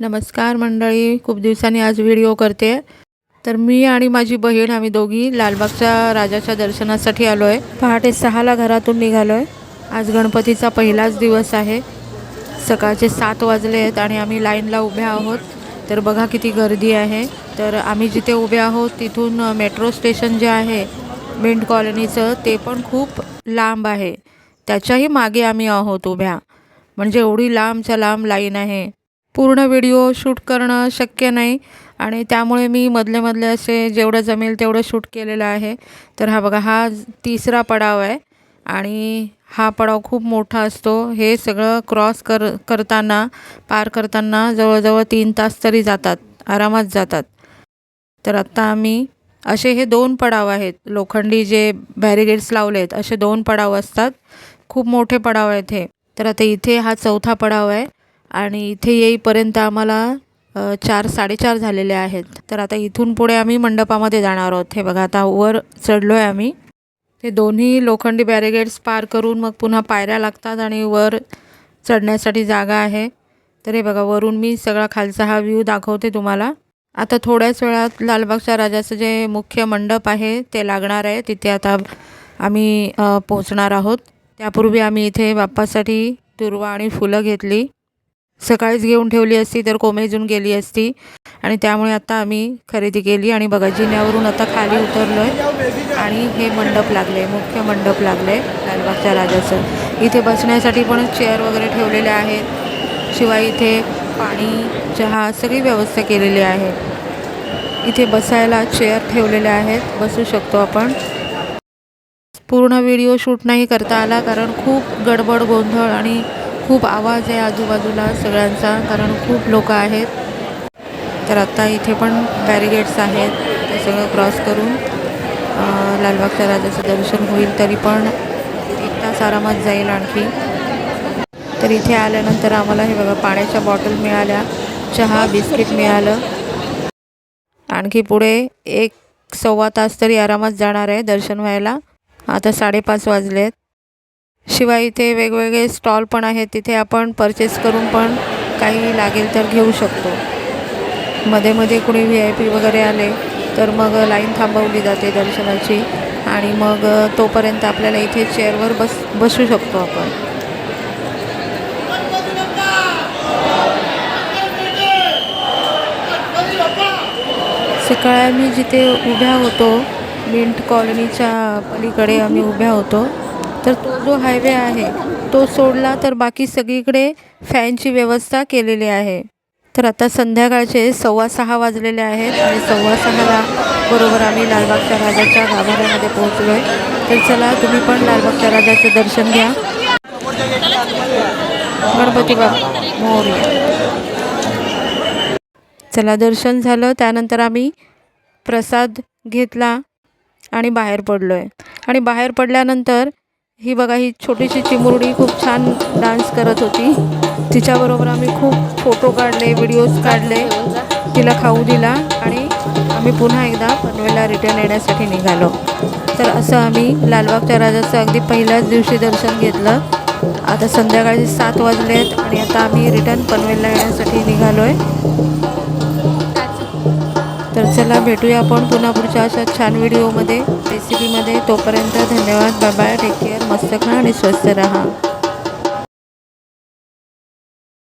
नमस्कार मंडळी खूप दिवसांनी आज व्हिडिओ करते. तर मी आणि माझी बहीण आम्ही दोघी लालबागच्या राजाच्या दर्शनासाठी आलो आहे पहाटे सहाला घरातून निघालो आहे आज गणपतीचा पहिलाच दिवस आहे. सकाळचे सात वाजले आहेत आणि आम्ही लाईनला उभे आहोत. तर बघा किती गर्दी आहे. तर आम्ही जिथे उभे आहोत तिथून मेट्रो स्टेशन जे आहे मिंट कॉलनीचं ते पण खूप लांब आहे. त्याच्याही मागे आम्ही आहोत उभ्या. म्हणजे एवढी लांबच्या लांब लाईन आहे. पूर्ण व्हिडिओ शूट करणं शक्य नाही. आणि त्यामुळे मी मधले मधले असे जेवढं जमेल तेवढं शूट केलेलं आहे. तर हा बघा हा तिसरा पडाव आहे. आणि हा पडाव खूप मोठा असतो. हे सगळं क्रॉस कर करताना पार करताना जवळजवळ तीन तास तरी जातात. आरामात जातात. तर आत्ता आम्ही असे हे दोन पडाव आहेत. लोखंडी जे बॅरिगेड्स लावले आहेत असे दोन पडाव असतात. खूप मोठे पडाव आहेत हे. तर आता इथे हा चौथा पडाव आहे. आणि इथे येईपर्यंत आम्हाला चार साडेचार झालेले आहेत. तर आता इथून पुढे आम्ही मंडपामध्ये जाणार आहोत. हे बघा आता वर चढलो आहे आम्ही. ते दोन्ही लोखंडी बॅरिगेड्स पार करून मग पुन्हा पायऱ्या लागतात आणि वर चढण्यासाठी जागा आहे. तर हे बघा वरून मी सगळा खालचा हा व्ह्यू दाखवते तुम्हाला. आता थोड्याच वेळात लालबागच्या राजाचं जे मुख्य मंडप आहे ते लागणार आहे. तिथे आता आम्ही पोहोचणार आहोत. त्यापूर्वी आम्ही इथे बाप्पासाठी दुर्वा आणि फुलं घेतली. सकाळीच घेऊन ठेवली असती तर कोमेजून गेली असती. आणि त्यामुळे आता आम्ही खरेदी केली आणि बघा जिन्यावरून आता खाली उतरलो आहे आणि हे मंडप लागले मुख्य मंडप लागले लालबागच्या राजाचं. इथे बसण्यासाठी पण चेअर वगैरे ठेवलेले आहेत. शिवाय इथे पाणी चहा सगळी व्यवस्था केलेली आहे. इथे बसायला चेअर ठेवलेले आहेत बसू शकतो आपण. पूर्ण व्हिडिओ शूट नाही करता आला कारण खूप गडबड गोंधळ आणि खूप आवाज आहे आजूबाजूला सगळ्यांचा कारण खूप लोक आहेत. तर आत्ता इथे पण बॅरिगेड्स आहेत ते सगळं क्रॉस करून लालबागच्या राजाचं दर्शन होईल तरी पण एक तास आरामात जाईल आणखी. तर इथे आल्यानंतर आम्हाला हे बघा पाण्याच्या बॉटल मिळाल्या चहा बिस्किट मिळालं. आणखी पुढे एक सव्वा तास तरी आरामात जाणार आहे दर्शन व्हायला. आता साडेपाच वाजले आहेत शिवाय इथे वेगवेगळे स्टॉल पण आहेत तिथे आपण परचेस करून पण काही लागेल तर घेऊ शकतो. मध्ये मध्ये कुणी व्ही आय पी वगैरे आले तर मग लाईन थांबवली जाते दर्शनाची आणि मग तोपर्यंत आपल्याला इथे चेअरवर बस बसू शकतो आपण. सकाळी आम्ही जिथे उभ्या होतो मिंट कॉलनीच्या पलीकडे आम्ही उभ्या होतो. तर तो जो हायवे आहे तो सोडला तर बाकी सगळीकडे फॅनची व्यवस्था केलेली आहे. तर आता संध्याकाळचे सव्वा सहा वाजलेले आहेत आणि सव्वा सहाला बरोबर आम्ही लालबागच्या राजाच्या गाभाऱ्यामध्ये पोहोचलो आहे तर चला तुम्ही पण लालबागच्या राजाचं दर्शन घ्या. गणपती बाबा चला दर्शन झालं त्यानंतर आम्ही प्रसाद घेतला आणि बाहेर पडलो आहे आणि बाहेर पडल्यानंतर ही बघा ही छोटीशी चिमुरडी खूप छान डान्स करत होती. तिच्याबरोबर आम्ही खूप फोटो काढले व्हिडिओज काढले. तिला खाऊ दिला आणि आम्ही पुन्हा एकदा पनवेलला रिटर्न येण्यासाठी निघालो. तर असं आम्ही लालबागच्या राजाचं अगदी पहिल्याच दिवशी दर्शन घेतलं. आता संध्याकाळचे सात वाजले आहेत आणि आता आम्ही रिटर्न पनवेलला येण्यासाठी निघालो आहे तर चला भेटूया आपण पुन्हा पुढच्या अशा छान व्हिडिओमध्ये रेसिपीमध्ये तोपर्यंत धन्यवाद. बाबा टेक केअर मस्त खा आणि स्वस्त रहा.